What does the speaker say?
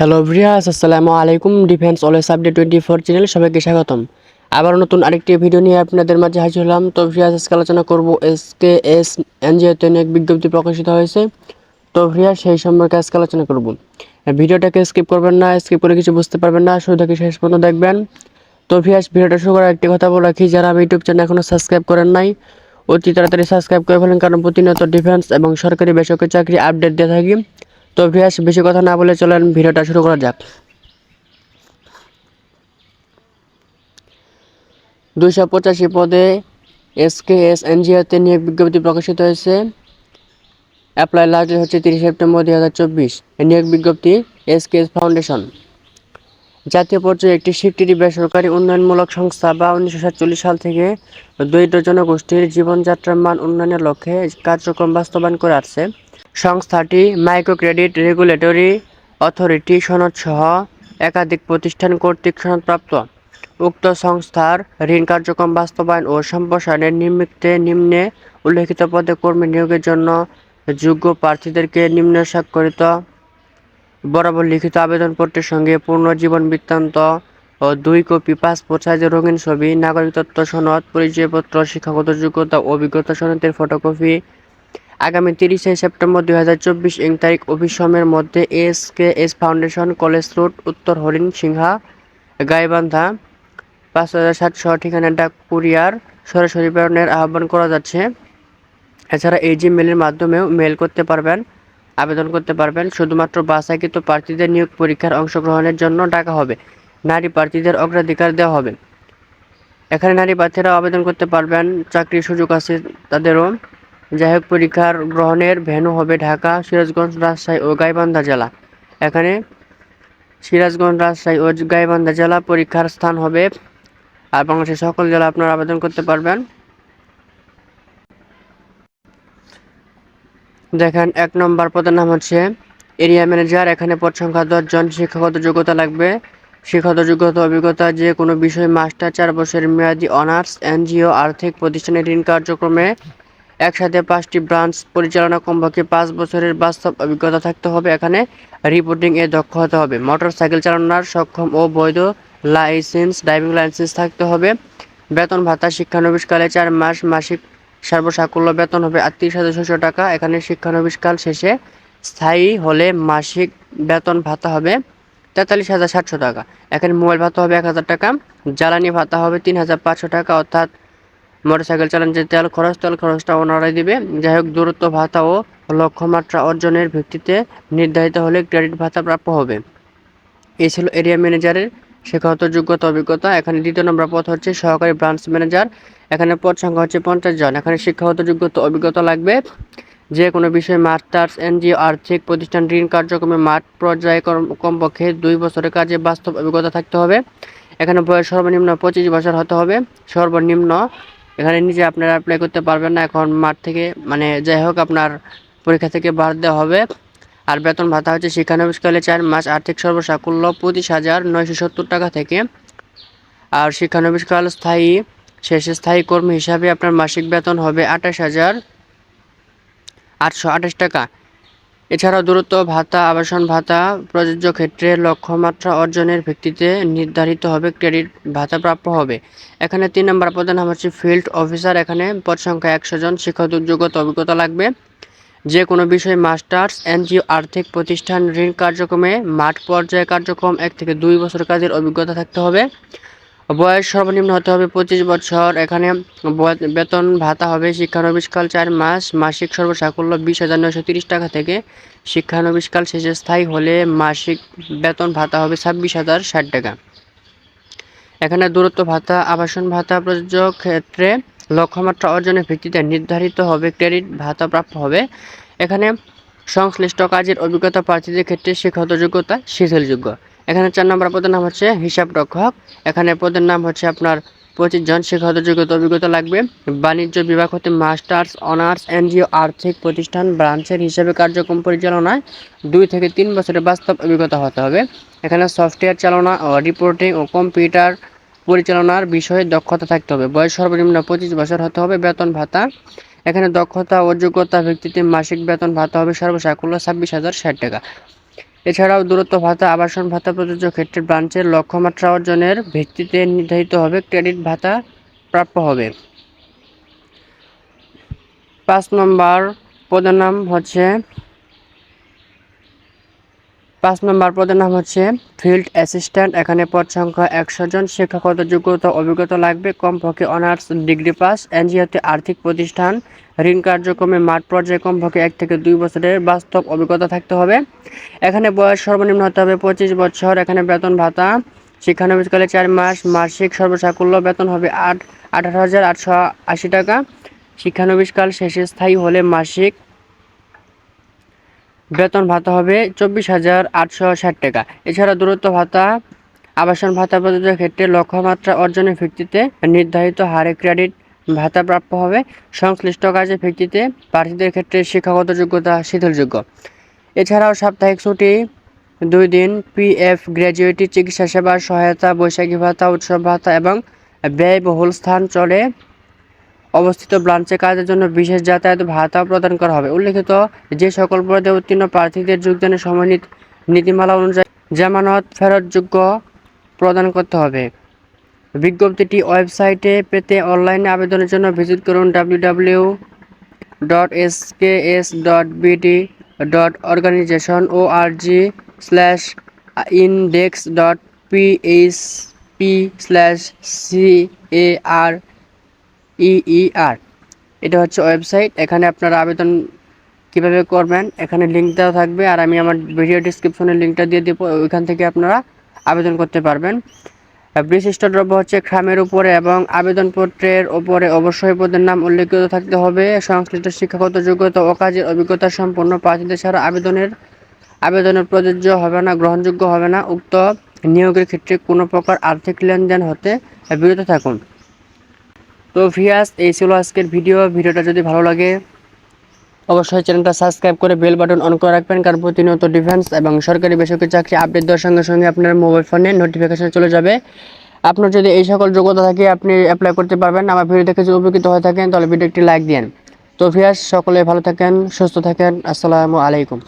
Hello viewers আসসালামু আলাইকুম। Defence always update twenty four channel সবাইকে স্বাগতম। আবার নতুন আরেকটি ভিডিও নিয়ে আপনাদের মাঝে হাজির হলাম। তো ভিয়াস আজকে আলোচনা করব এস কে এস এনজিওতে এক বিজ্ঞপ্তি প্রকাশিত হয়েছে। তো ভিয়াস সেই সম্পর্কে আজকে আলোচনা করব। ভিডিওটাকে স্কিপ করবেন না স্কিপ করে কিছু বুঝতে পারবেন না, শুরু থেকে শেষ পর্যন্ত দেখবেন। তো ভিয়াস ভিডিওটা শুরু করার একটি কথা বলে রাখি, যারা আমি ইউটিউব চ্যানেল এখনও সাবস্ক্রাইব করেন নাই, অতি তাড়াতাড়ি সাবস্ক্রাইব করে ফেলেন, কারণ প্রতিনিয়ত ডিফেন্স এবং সরকারি বেসরকারি চাকরি আপডেট দিয়ে থাকি। তো ভিয়াস বেশি কথা না বলে চলেন ভিডিওটা শুরু করা যাক। দুশো পঁচাশি পদে এস কে এস এনজিওতে নিয়োগ বিজ্ঞপ্তি প্রকাশিত হয়েছে। অ্যাপ্লাই লাস্ট হচ্ছে তিরিশ সেপ্টেম্বর দু হাজার চব্বিশ। নিয়োগ বিজ্ঞপ্তি এস কে এস ফাউন্ডেশন। জাতীয় পর্যায়ে একটি স্বীকৃতি বেসরকারি উন্নয়নমূলক সংস্থা বা উনিশশো সাতচল্লিশ সাল থেকে দরিদ্র জনগোষ্ঠীর জীবনযাত্রার মান উন্নয়নের লক্ষ্যে কার্যক্রম বাস্তবায়ন করে আসছে। সংস্থাটি মাইক্রো ক্রেডিট রেগুলেটরি অথরিটি সনদসহ একাধিক প্রতিষ্ঠান কর্তৃক সনদপ্রাপ্ত। উক্ত সংস্থার ঋণ কার্যক্রম বাস্তবায়ন ও সম্প্রসারণের নিমিত্তে নিম্নে উল্লেখিত পদে কর্মী নিয়োগের জন্য যোগ্য প্রার্থীদেরকে নিম্ন স্বাক্ষরিত বরাবর লিখিত আবেদনপত্রের সঙ্গে পূর্ণ জীবন বৃত্তান্ত ও দুই কপি পাসপোর্ট সাইজের রঙিন ছবি, নাগরিকত্ব সনদ, পরিচয়পত্র, শিক্ষাগত যোগ্যতা অভিজ্ঞতা সনদের ফটোকপি। আগামী তিরিশে সেপ্টেম্বর দুই হাজার চব্বিশ ইং তারিখ অফিস সময়ের মধ্যে S K S foundation, college road, উত্তর হরিণ, সিংহা, গাইবান্ধা, পাঁচ হাজার সাতশো ঠিকানা ডাক কুরিয়ার, সরাসরি প্রেরণের আহ্বান করা যাচ্ছে। এছাড়া এই জিমেলের মাধ্যমেও মেল করতে পারবেন। আবেদন করতে পারবেন। শুধুমাত্র বাছাইকৃত প্রার্থীদের নিয়োগ পরীক্ষার অংশগ্রহণের জন্য ডাকা হবে। নারী প্রার্থীদের অগ্রাধিকার দেওয়া হবে। এখানে নারী প্রার্থীরা আবেদন করতে পারবেন। চাকরির সুযোগ আছে তাদেরও। যাই হোক, পরীক্ষার গ্রহণের ভেন্যু হবে ঢাকা, সিরাজগঞ্জ, রাজশাহী ও গাইবান্ধা জেলা। এখানে সিরাজগঞ্জ, রাজশাহী ও গাইবান্ধা জেলা পরীক্ষার স্থান হবে। আর বাংলাদেশের সকল জেলা আপনারা আবেদন করতে পারবেন। দেখেন, এক নম্বর পদের নাম হচ্ছে এরিয়া ম্যানেজার। এখানে পদ সংখ্যা দশজন। শিক্ষাগত যোগ্যতা লাগবে। শিক্ষাগত যোগ্যতা, অভিজ্ঞতা, যে কোনো বিষয়ে মাস্টার, চার বছরের মেয়াদি, অনার্স, এনজিও, আর্থিক প্রতিষ্ঠানের ঋণ কার্যক্রমে একসাথে পাঁচটি ব্রাঞ্চ পরিচালনা কমপক্ষে পাঁচ বছরের বাস্তব অভিজ্ঞতা থাকতে হবে। এখানে রিপোর্টিং এ দক্ষ হতে হবে। মোটর সাইকেল চালানোর সক্ষম ও বৈধ লাইসেন্স, ড্রাইভিং লাইসেন্স থাকতে হবে। বেতন ভাতা শিক্ষানবিশকালে চার মাস মাসিক সর্বসাকুল্য বেতন হবে আটত্রিশ হাজার ছশো টাকা। এখানে শিক্ষানবিশকাল শেষে স্থায়ী হলে মাসিক বেতন ভাতা হবে তেতাল্লিশ হাজার সাতশো টাকা। এখানে মোবাইল ভাতা হবে এক হাজার টাকা, জ্বালানি ভাতা হবে তিন হাজার পাঁচশো টাকা, অর্থাৎ মোটরসাইকেল চালান যে তেল খরচ, তেল খরচটা ওনারাই দিবে। যাই হোক, দূরত্ব ভাতা ও লক্ষ্যমাত্রা অর্জনের ভিত্তিতে নির্ধারিত হলে ক্রেডিট ভাতা প্রাপ্য হবে। এই ছিল এরিয়া ম্যানেজারের শিক্ষাগত যোগ্যতা, অভিজ্ঞতা, এখানে দ্বিতীয় নম্বর পদ হচ্ছে সহকারী ব্রাঞ্চ ম্যানেজার এখানে পদ সংখ্যা হচ্ছে পঞ্চাশ জন। এখানে শিক্ষাগত যোগ্যতা, অভিজ্ঞতা লাগবে যে কোনো বিষয়ে মাস্টার্স এনজিও আর্থিক প্রতিষ্ঠান, ঋণ কার্যক্রমে মাঠ পর্যায়ে কমপক্ষে দুই বছরের কাজে বাস্তব অভিজ্ঞতা থাকতে হবে। এখানে বয়স সর্বনিম্ন পঁচিশ বছর হতে হবে, সর্বনিম্ন। এখানে নিজে আপনারা অ্যাপ্লাই করতে পারবেন না, এখন মাঠ থেকে মানে যাই হোক, আপনার পরীক্ষা থেকে বাদ দেওয়া হবে। আর বেতন ভাতা হচ্ছে শিক্ষানবিশকালে চার মাস আর্থিক সর্বসাকুল্য পঁচিশ হাজার নয়শো সত্তর টাকা থেকে। আর শিক্ষানবিশকাল স্থায়ী, শেষে স্থায়ী কর্মী হিসাবে আপনার মাসিক বেতন হবে আঠাশ হাজার আটশো আঠাশ টাকা। এছাড়াও দূরত্ব ভাতা, আবাসন ভাতা, প্রযোজ্য ক্ষেত্রে লক্ষ্যমাত্রা অর্জনের ভিত্তিতে নির্ধারিত হবে, ক্রেডিট ভাতা প্রাপ্য হবে। এখানে তিন নম্বর প্রধান হচ্ছে ফিল্ড অফিসার। এখানে পদ সংখ্যা একশো জন। শিক্ষক যোগ্যতা, অভিজ্ঞতা লাগবে। যে কোনো বিষয়ে মাস্টার্স, এনজিও, আর্থিক প্রতিষ্ঠান, ঋণ কার্যক্রমে মাঠ পর্যায়ে কার্যক্রম, এক থেকে দুই বছর কাজের অভিজ্ঞতা থাকতে হবে। বয়স সর্বনিম্ন হতে হবে পঁচিশ বছর। এখানে বেতন ভাতা হবে শিক্ষানবিশকাল চার মাস, মাসিক সর্বসাকুল্য বিশ হাজার নয়শো তিরিশ টাকা থেকে শিক্ষানবিশকাল শেষে স্থায়ী হলে মাসিক বেতন ভাতা হবে ছাব্বিশ হাজার ষাট টাকা। এখানে দূরত্ব ভাতা, আবাসন ভাতা প্রযোজ্য ক্ষেত্রে লক্ষ্যমাত্রা অর্জনের ভিত্তিতে নির্ধারিত হবে, ক্রেডিট ভাতা প্রাপ্য হবে। এখানে সংশ্লিষ্ট কাজের অভিজ্ঞতা প্রার্থীদের ক্ষেত্রে শিক্ষাগত যোগ্যতা শিথিলযোগ্য। এখানে চার নম্বর পদের নাম হচ্ছে হিসাব রক্ষক। এখানে পদের নাম হচ্ছে আপনার পঁচিশ জন শিক্ষাগত যোগ্যতা অভিজ্ঞতা লাগবে। বাণিজ্য বিভাগ হতে মাস্টার্স, অনার্স, এনজিও, আর্থিক প্রতিষ্ঠান, ব্রাঞ্চের হিসাবে কার্যক্রম পরিচালনায় দুই থেকে তিন বছরের বাস্তব অভিজ্ঞতা হতে হবে। এখানে সফটওয়্যার চালনা, রিপোর্টিং ও কম্পিউটার পরিচালনার বিষয়ে দক্ষতা থাকতে হবে। বয়স সর্বনিম্ন পঁচিশ বছর হতে হবে বেতন ভাতা। এখানে দক্ষতা ও যোগ্যতা ভিত্তিতে মাসিক বেতন ভাতা হবে সর্বসাকুল্য ছাব্বিশ হাজার ষাট টাকা। এছাড়াও দূরত্ব ভাতা, আবাসন ভাতা, প্রযোজ্য ক্ষেত্রে ব্রাঞ্চের লক্ষ্যমাত্রা অর্জনের ভিত্তিতে নির্ধারিত হবে, ক্রেডিট ভাতা প্রাপ্য হবে। পাঁচ নম্বর পদের নাম হচ্ছে পাঁচ নম্বর পদের নাম হচ্ছে ফিল্ড অ্যাসিস্ট্যান্ট। এখানে পদ সংখ্যা একশো জন। শিক্ষাগত যোগ্যতা, অভিজ্ঞতা লাগবে। কমপক্ষে অনার্স ডিগ্রি পাস। এনজিওতে আর্থিক প্রতিষ্ঠান। ঋণ কার্যক্রমে মাঠ পর্যায়ে কমপক্ষে এক থেকে দুই বছরের বাস্তব অভিজ্ঞতা থাকতে হবে। এখানে বয়স সর্বনিম্ন হতে হবে পঁচিশ বছর। এখানে বেতন ভাতা। শিক্ষানবিশকালে চার মাস। মাসিক সর্বসাকুল্য বেতন হবে আট আঠারো হাজার আটশো আশি টাকা। শিক্ষানবিশকাল শেষে স্থায়ী হলে মাসিক বেতন ভাতা হবে চব্বিশ হাজার আটশো ষাট টাকা। এছাড়া দূরত্ব ভাতা, আবাসন ভাতা প্রযোজ্য ক্ষেত্রে লক্ষ্যমাত্রা অর্জনের ভিত্তিতে নির্ধারিত হারে ক্রেডিট ভাতা প্রাপ্য হবে। সংশ্লিষ্ট কাজের ভিত্তিতে প্রার্থীদের ক্ষেত্রে শিক্ষাগত যোগ্যতা শিথিলযোগ্য। এছাড়াও সাপ্তাহিক ছুটি, দুই দিন, পিএফ, গ্র্যাজুয়েটি, চিকিৎসা সেবা, সহায়তা, বৈশাখী ভাতা, উৎসব ভাতা এবং ব্যয়বহুল স্থান চলে। অবস্থিত ব্রাঞ্চে কাজের জন্য বিশেষ যাতায়াত ভাতা প্রদান করা হবে। উল্লেখিত যে সকল পদে উত্তীর্ণ প্রার্থীদের যোগদানের সময় নীতি- নীতিমালা অনুযায়ী জামানত ফেরতযোগ্য প্রদান করতে হবে। বিজ্ঞপ্তিটি ওয়েবসাইটে পেতে অনলাইনে আবেদনের জন্য ভিজিট করুন W dot S K S dot BD dot organization O R G slash index dot P H PHP slash C A R E E R এটা হচ্ছে ওয়েবসাইট, এখানে আপনারা আবেদন কীভাবে করবেন, এখানে লিঙ্ক দেওয়া থাকবে, আর আমি আমার ভিডিও ডিসক্রিপশনে লিঙ্কটা দিয়ে দেবো, ওইখান থেকে আপনারা আবেদন করতে পারবেন। বিশিষ্ট দ্রব্য হচ্ছে খামের উপরে এবং আবেদনপত্রের উপরে অবশ্যই পদের নাম উল্লেখিত থাকতে হবে, সংশ্লিষ্ট শিক্ষাগত যোগ্যতা ও কাজের অভিজ্ঞতা সম্পন্ন প্রার্থীদের ছাড়া আবেদনের আবেদনের প্রযোজ্য হবে না, গ্রহণযোগ্য হবে না, উক্ত নিয়োগের ক্ষেত্রে কোনো প্রকার আর্থিক লেনদেন হতে বিরত থাকুন। তো ভিয়াস এই ছিল আজকের ভিডিও। ভিডিওটা যদি ভালো লাগে, অবশ্যই চ্যানেলটা সাবস্ক্রাইব করে বেল বাটন অন করে রাখবেন, কারণ প্রতিনিয়ত ডিফেন্স এবং সরকারি বেসরকারি চাকরি আপডেট দেওয়ার সঙ্গে সঙ্গে আপনার মোবাইল ফোনে নোটিফিকেশান চলে যাবে। আপনার যদি এই সকল যোগ্যতা থাকে, আপনি অ্যাপ্লাই করতে পারবেন। আমার ভিডিও দেখে যদি উপকৃত হয়ে থাকেন, তাহলে ভিডিও একটি লাইক দিন তো ভিয়াস সকলে ভালো থাকেন, সুস্থ থাকেন। আসসালামু আলাইকুম।